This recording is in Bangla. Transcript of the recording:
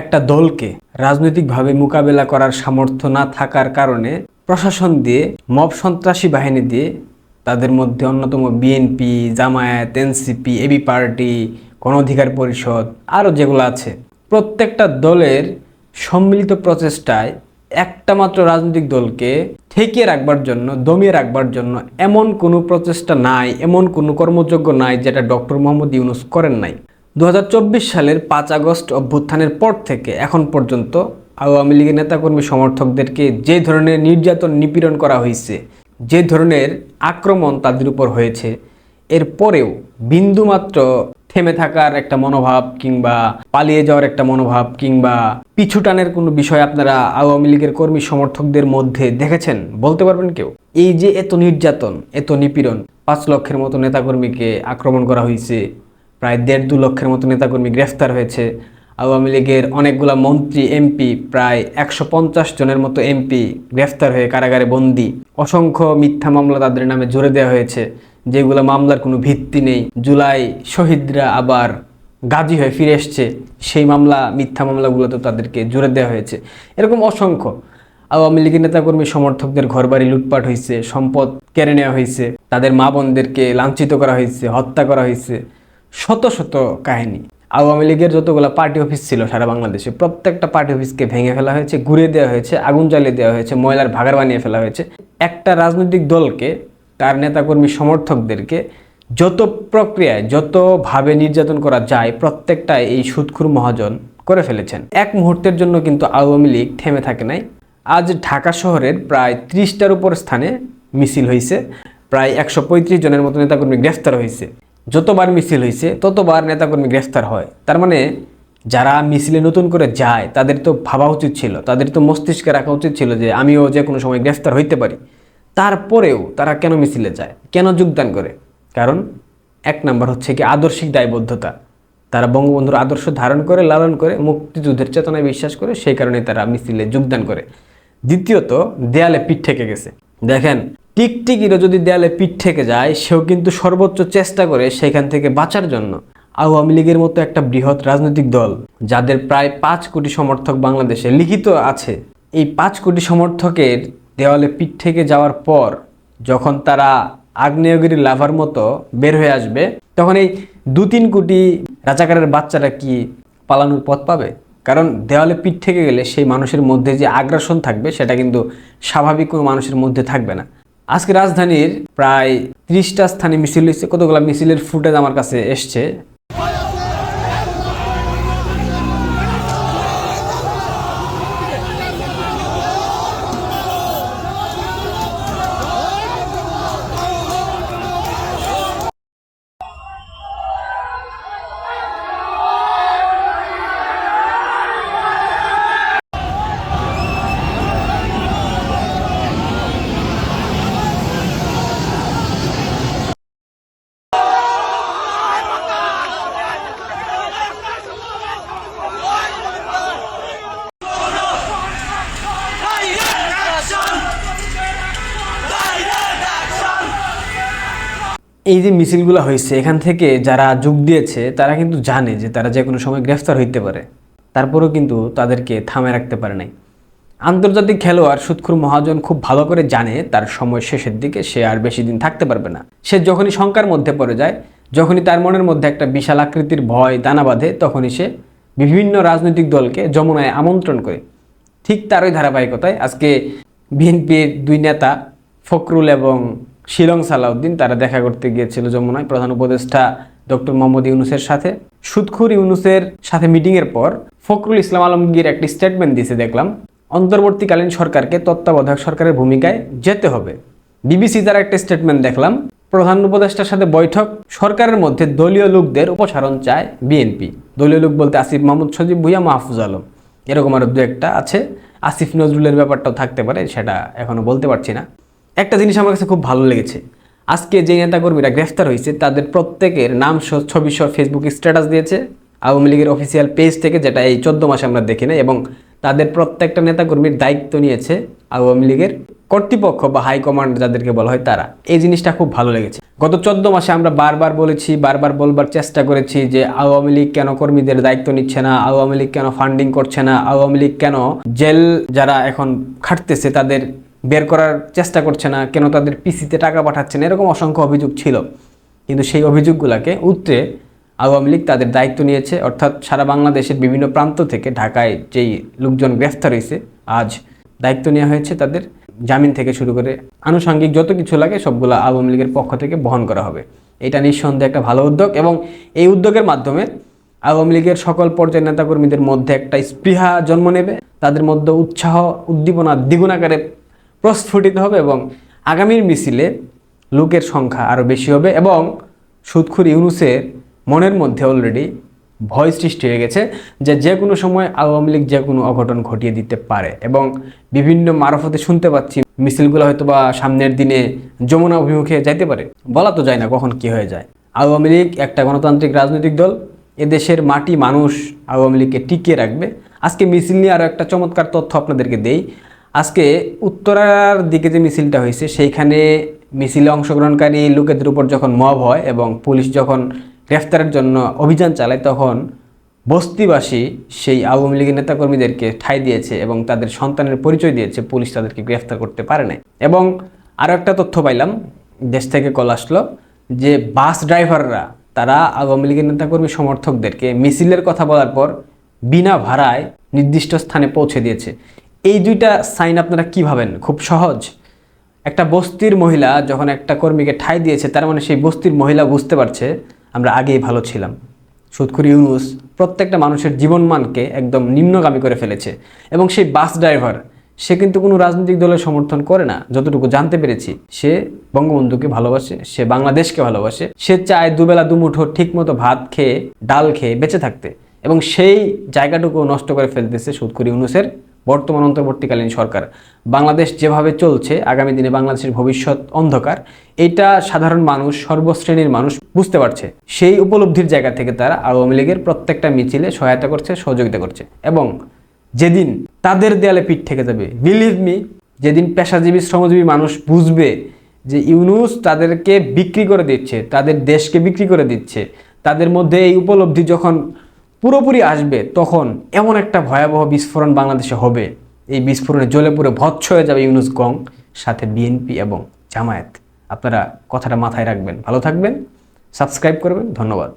একটা দলকে রাজনৈতিকভাবে মোকাবেলা করার সামর্থ্য না থাকার কারণে প্রশাসন দিয়ে, মব সন্ত্রাসী বাহিনী দিয়ে তাদের মধ্যে অন্যতম BNP Jamaat NCP AB party Gono Odhikar Parishad আরও যেগুলো আছে। প্রত্যেকটা দলের সম্মিলিত প্রচেষ্টায় একটা মাত্র রাজনৈতিক দলকে ঠেকিয়ে রাখবার জন্য, দমিয়ে রাখবার জন্য এমন কোনো প্রচেষ্টা নাই, এমন কোনো কর্মযোগ্য নাই যেটা ডক্টর মোহাম্মদ ইউনুস করেন নাই। দু হাজার চব্বিশ সালের পাঁচ আগস্ট অভ্যুত্থানের পর থেকে এখন পর্যন্ত আওয়ামী লীগের নেতাকর্মী সমর্থকদেরকে যে ধরনের নির্যাতন নিপীড়ন করা হয়েছে, যে ধরনের আক্রমণ তাদের উপর হয়েছে এরপরেও বিন্দুমাত্র থেমে থাকার একটা মনোভাব কিংবা পালিয়ে যাওয়ার একটা মনোভাব কিংবা পিছুটানের কোনো বিষয় আপনারা আওয়ামী লীগের কর্মী সমর্থকদের মধ্যে দেখেছেন? বলতে পারবেন কেউ? এই যে এত নির্যাতন, এত নিপীড়ন, পাঁচ লক্ষের মতো নেতাকর্মীকে আক্রমণ করা হয়েছে প্রায় দেড় দু লক্ষের মতো নেতাকর্মী গ্রেফতার হয়েছে। আওয়ামী লীগের অনেকগুলা মন্ত্রী, এমপি, প্রায় একশো পঞ্চাশ জনের মতো এমপি গ্রেফতার হয়ে কারাগারে বন্দি। অসংখ্য মিথ্যা মামলা তাদের নামে জুড়ে দেওয়া হয়েছে, যেগুলো মামলার কোনো ভিত্তি নেই। জুলাই শহীদরা আবার গাজী হয়ে ফিরে এসছে। সেই মামলা, মিথ্যা মামলাগুলোতে তাদেরকে জুড়ে দেওয়া হয়েছে। এরকম অসংখ্য আওয়ামী লীগের নেতাকর্মী সমর্থকদের ঘরবাড়ি লুটপাট হয়েছে, সম্পদ কেড়ে নেওয়া হয়েছে, তাদের মা বোনদেরকে লাঞ্ছিত করা হয়েছে, হত্যা করা হয়েছে। শত শত কাহিনী। আওয়ামী লীগের যতগুলো পার্টি অফিস ছিল সারা বাংলাদেশে, প্রত্যেকটা পার্টি অফিসকে ভেঙে ফেলা হয়েছে ঘুরে দেওয়া হয়েছে, আগুন জ্বালিয়ে দেওয়া হয়েছে, ময়লার ভাগার বানিয়ে ফেলা হয়েছে। একটা রাজনৈতিক দলকে, তার নেতাকর্মী সমর্থকদেরকে যত প্রক্রিয়ায়, যতভাবে নির্যাতন করা যায় প্রত্যেকটাই এই সুদখুর মহাজন করে ফেলেছেন। এক মুহূর্তের জন্য কিন্তু আওয়ামী লীগ থেমে থাকে নাই। আজ ঢাকা শহরের প্রায় ত্রিশটার উপর স্থানে মিছিল হয়েছে প্রায় একশো পঁয়ত্রিশ জনের মতো নেতাকর্মী গ্রেফতার হয়েছে যতবার মিছিল হয়েছে ততবার নেতাকর্মী গ্রেফতার হয়। তার মানে যারা মিছিলে নতুন করে যায়, তাদের তো ভাবা উচিত ছিল, তাদের তো মস্তিষ্কে রাখা উচিত ছিল যে, আমিও যে কোনো সময় গ্রেফতার হইতে পারি। তারপরেও তারা কেন মিছিলে যায়? কেন যোগদান করে? কারণ, এক নাম্বার হচ্ছে কি আদর্শিক দায়বদ্ধতা। তারা বঙ্গবন্ধুর আদর্শ ধারণ করে, লালন করে, মুক্তিযুদ্ধের চেতনায় বিশ্বাস করে, সেই কারণে তারা মিছিলে যোগদান করে। দ্বিতীয়ত, দেয়ালে পিঠ ঠেকে গেছে। দেখেন টিকটিকিরও যদি দেয়ালে পিঠ থেকে যায়, সেও কিন্তু সর্বোচ্চ চেষ্টা করে সেখান থেকে বাঁচার জন্য। আওয়ামী লীগের মতো একটা বৃহৎ রাজনৈতিক দল, যাদের প্রায় পাঁচ কোটি সমর্থক বাংলাদেশে লিখিত আছে। এই পাঁচ কোটি সমর্থকের দেওয়ালে পিঠ থেকে যাওয়ার পর, যখন তারা আগ্নেয়গিরি লাভার মতো বের হয়ে আসবে, তখন এই দু তিন কোটি রাজাকারের বাচ্চারা কি পালানোর পথ পাবে? কারণ দেওয়ালে পিঠ থেকে গেলে সেই মানুষের মধ্যে যে আগ্রাসন থাকবে, সেটা কিন্তু স্বাভাবিক কোনো মানুষের মধ্যে থাকবে না। আজকে রাজধানীর প্রায় ত্রিশটা স্থানে মিছিল হয়েছে। কতগুলো মিছিলের ফুটেজ আমার কাছে এসছে। এই যে মিছিলগুলো হয়েছে, এখান থেকে যারা যোগ দিয়েছে, তারা কিন্তু জানে যে তারা যে কোনো সময় গ্রেফতার হইতে পারে। তারপরেও কিন্তু তাদেরকে থামে রাখতে পারে নাই। আন্তর্জাতিক খেলোয়াড় সুৎখুর মহাজন খুব ভালো করে জানে তার সময় শেষের দিকে সে আর বেশি দিন থাকতে পারবে না। সে যখনই শঙ্কার মধ্যে পড়ে যায়, যখনই তার মনের মধ্যে একটা বিশাল আকৃতির ভয়, দানা বাঁধে, তখনই সে বিভিন্ন রাজনৈতিক দলকে যমুনায় আমন্ত্রণ করে। ঠিক তারই ধারাবাহিকতায় আজকে বিএনপির দুই নেতা ফখরুল এবং শিলং সালাউদ্দিন তারা দেখা করতে গিয়েছিল যমুনায়। প্রধান উপদেষ্টা ডক্টর মোহাম্মদ ইউনুসের সাথে। সুদখুর ইউনুসের সাথে মিটিংয়ের পর ফখরুল ইসলাম আলমগীর একটি স্টেটমেন্ট দিয়েছে দেখলাম, অন্তর্বর্তীকালীন সরকারকে তত্ত্বাবধায়ক সরকারের ভূমিকায় যেতে হবে। বিবিসি তার একটা স্টেটমেন্ট দেখলাম, প্রধান উপদেষ্টার সাথে বৈঠক, সরকারের মধ্যে দলীয় লোকদের উপসারণ চায় বিএনপি দলীয় লোক বলতে আসিফ মাহমুদ, সজিব ভুইয়া, মাহফুজ আলম। এরকম আরও দু একটা আছে। আসিফ নজরুলের ব্যাপারটাও থাকতে পারে, সেটা এখনও বলতে পারছি না। একটা জিনিস আমার কাছে খুব ভালো লেগেছে। আজকে যে নেতাকর্মীরা গ্রেফতার হয়েছে, তাদের প্রত্যেকের নাম ছবি সহ ফেসবুকে স্ট্যাটাস দিয়েছে। আওয়ামী লীগের অফিসিয়াল পেজ থেকে যেটা এই চোদ্দ মাসে আমরা দেখি না এবং তাদের প্রত্যেকটা নেতাকর্মীর দায়িত্ব নিয়েছে আওয়ামী লীগের কর্তৃপক্ষ বা হাইকমান্ড যাদেরকে বলা হয় তারা। এই জিনিসটা খুব ভালো লেগেছে। গত চোদ্দ মাসে আমরা বারবার বলেছি, বারবার বলবার চেষ্টা করেছি যে আওয়ামী লীগ কেন কর্মীদের দায়িত্ব নিচ্ছে না, আওয়ামী লীগ কেন ফান্ডিং করছে না, আওয়ামী লীগ কেন জেল যারা এখন খাটতেছে তাদের বের করার চেষ্টা করছে না, কেন তাদের পিসিতে টাকা পাঠাচ্ছে না, এরকম অসংখ্য অভিযোগ ছিল। কিন্তু সেই অভিযোগগুলোকে উত্তরে আওয়ামী লীগ তাদের দায়িত্ব নিয়েছে, অর্থাৎ সারা বাংলাদেশের বিভিন্ন প্রান্ত থেকে ঢাকায় যেই লোকজন গ্রেফতার হয়েছে, আজ দায়িত্ব নেওয়া হয়েছে তাদের। জামিন থেকে শুরু করে আনুষঙ্গিক যত কিছু লাগে সবগুলো আওয়ামী লীগের পক্ষ থেকে বহন করা হবে। এটা নিঃসন্দেহে একটা ভালো উদ্যোগ এবং এই উদ্যোগের মাধ্যমে আওয়ামী লীগের সকল পর্যায়ের নেতাকর্মীদের মধ্যে একটা স্পৃহা জন্ম নেবে। তাদের মধ্যে উৎসাহ, উদ্দীপনা দ্বিগুণ আকারে প্রস্ফুটিত হবে এবং আগামীর মিছিলে লোকের সংখ্যা আরও বেশি হবে এবং সুদখুর ইউনুসের মনের মধ্যে অলরেডি ভয় সৃষ্টি হয়ে গেছে যে যে কোনো সময় আওয়ামী লীগ যে কোনো অঘটন ঘটিয়ে দিতে পারে এবং বিভিন্ন মারফতে শুনতে পাচ্ছি মিছিলগুলো হয়তো বা সামনের দিনে যমুনা অভিমুখে যাইতে পারে। বলা তো যায় না কখন কি হয়ে যায়। আওয়ামী লীগ একটা গণতান্ত্রিক রাজনৈতিক দল, এদেশের মাটি মানুষ আওয়ামী লীগকে টিকিয়ে রাখবে। আজকে মিছিল নিয়ে আরও একটা চমৎকার তথ্য আপনাদেরকে দেই। আজকে উত্তরার দিকে যে মিছিলটা হয়েছে, সেইখানে মিছিলে অংশগ্রহণকারী লোকেদের উপর যখন মব হয় এবং পুলিশ যখন গ্রেফতারের জন্য অভিযান চালায়, তখন বস্তিবাসী সেই আওয়ামী লীগের নেতাকর্মীদেরকে ঠাঁই দিয়েছে এবং তাদের সন্তানের পরিচয় দিয়েছে। পুলিশ তাদেরকে গ্রেফতার করতে পারে নাই। এবং আরও একটা তথ্য পাইলাম, দেশ থেকে কল আসলো যে বাস ড্রাইভাররা, তারা আওয়ামী লীগের নেতাকর্মী সমর্থকদেরকে মিছিলের কথা বলার পর বিনা ভাড়ায় নির্দিষ্ট স্থানে পৌঁছে দিয়েছে। এই দুইটা সাইন আপনারা কি ভাবেন? খুব সহজ। একটা বস্তির মহিলা যখন একটা কর্মীকে ঠাঁই দিয়েছে, তার মানে সেই বস্তির মহিলা বুঝতে পারছে, আমরা আগেই ভালো ছিলাম। সুদখুর ইউনুস প্রত্যেকটা মানুষের জীবনমানকে একদম নিম্নগামী করে ফেলেছে এবং সেই বাস ড্রাইভার, সে কিন্তু কোনো রাজনৈতিক দলের সমর্থন করে না। যতটুকু জানতে পেরেছি, সে বঙ্গবন্ধুকে ভালোবাসে, সে বাংলাদেশকে ভালোবাসে। সে চায় দুবেলা, দুমুঠো ঠিকমতো ভাত খেয়ে, ডাল খেয়ে বেঁচে থাকতে এবং সেই জায়গাটুকু নষ্ট করে ফেলতেছে সুদখুর ইউনুসের বর্তমান অন্তর্বর্তীকালীন সরকার। বাংলাদেশ যেভাবে চলছে, আগামী দিনে বাংলাদেশের ভবিষ্যৎ অন্ধকার, এটা সাধারণ মানুষ, সর্বশ্রেণীর মানুষ বুঝতে পারছে। সেই উপলব্ধির জায়গা থেকে তারা আওয়ামী লীগের প্রত্যেকটা মিছিলে সহায়তা করছে, সহযোগিতা করছে। এবং যেদিন তাদের দেয়ালে পিঠ থেকে যাবে বিলিভ মি যেদিন পেশাজীবী, শ্রমজীবী মানুষ বুঝবে যে ইউনুস তাদেরকে বিক্রি করে দিচ্ছে, তাদের দেশকে বিক্রি করে দিচ্ছে, তাদের মধ্যে এই উপলব্ধি যখন পুরোপুরি আসবে, তখন এমন একটা ভয়াবহ বিস্ফোরণ বাংলাদেশে হবে। এই বিস্ফোরণে জ্বলে পুরো ভৎস হয়ে যাবে ইউনুস গং, সাথে বিএনপি এবং জামায়াত। আপনারা কথাটা মাথায় রাখবেন। ভালো থাকবেন, সাবস্ক্রাইব করবেন। ধন্যবাদ।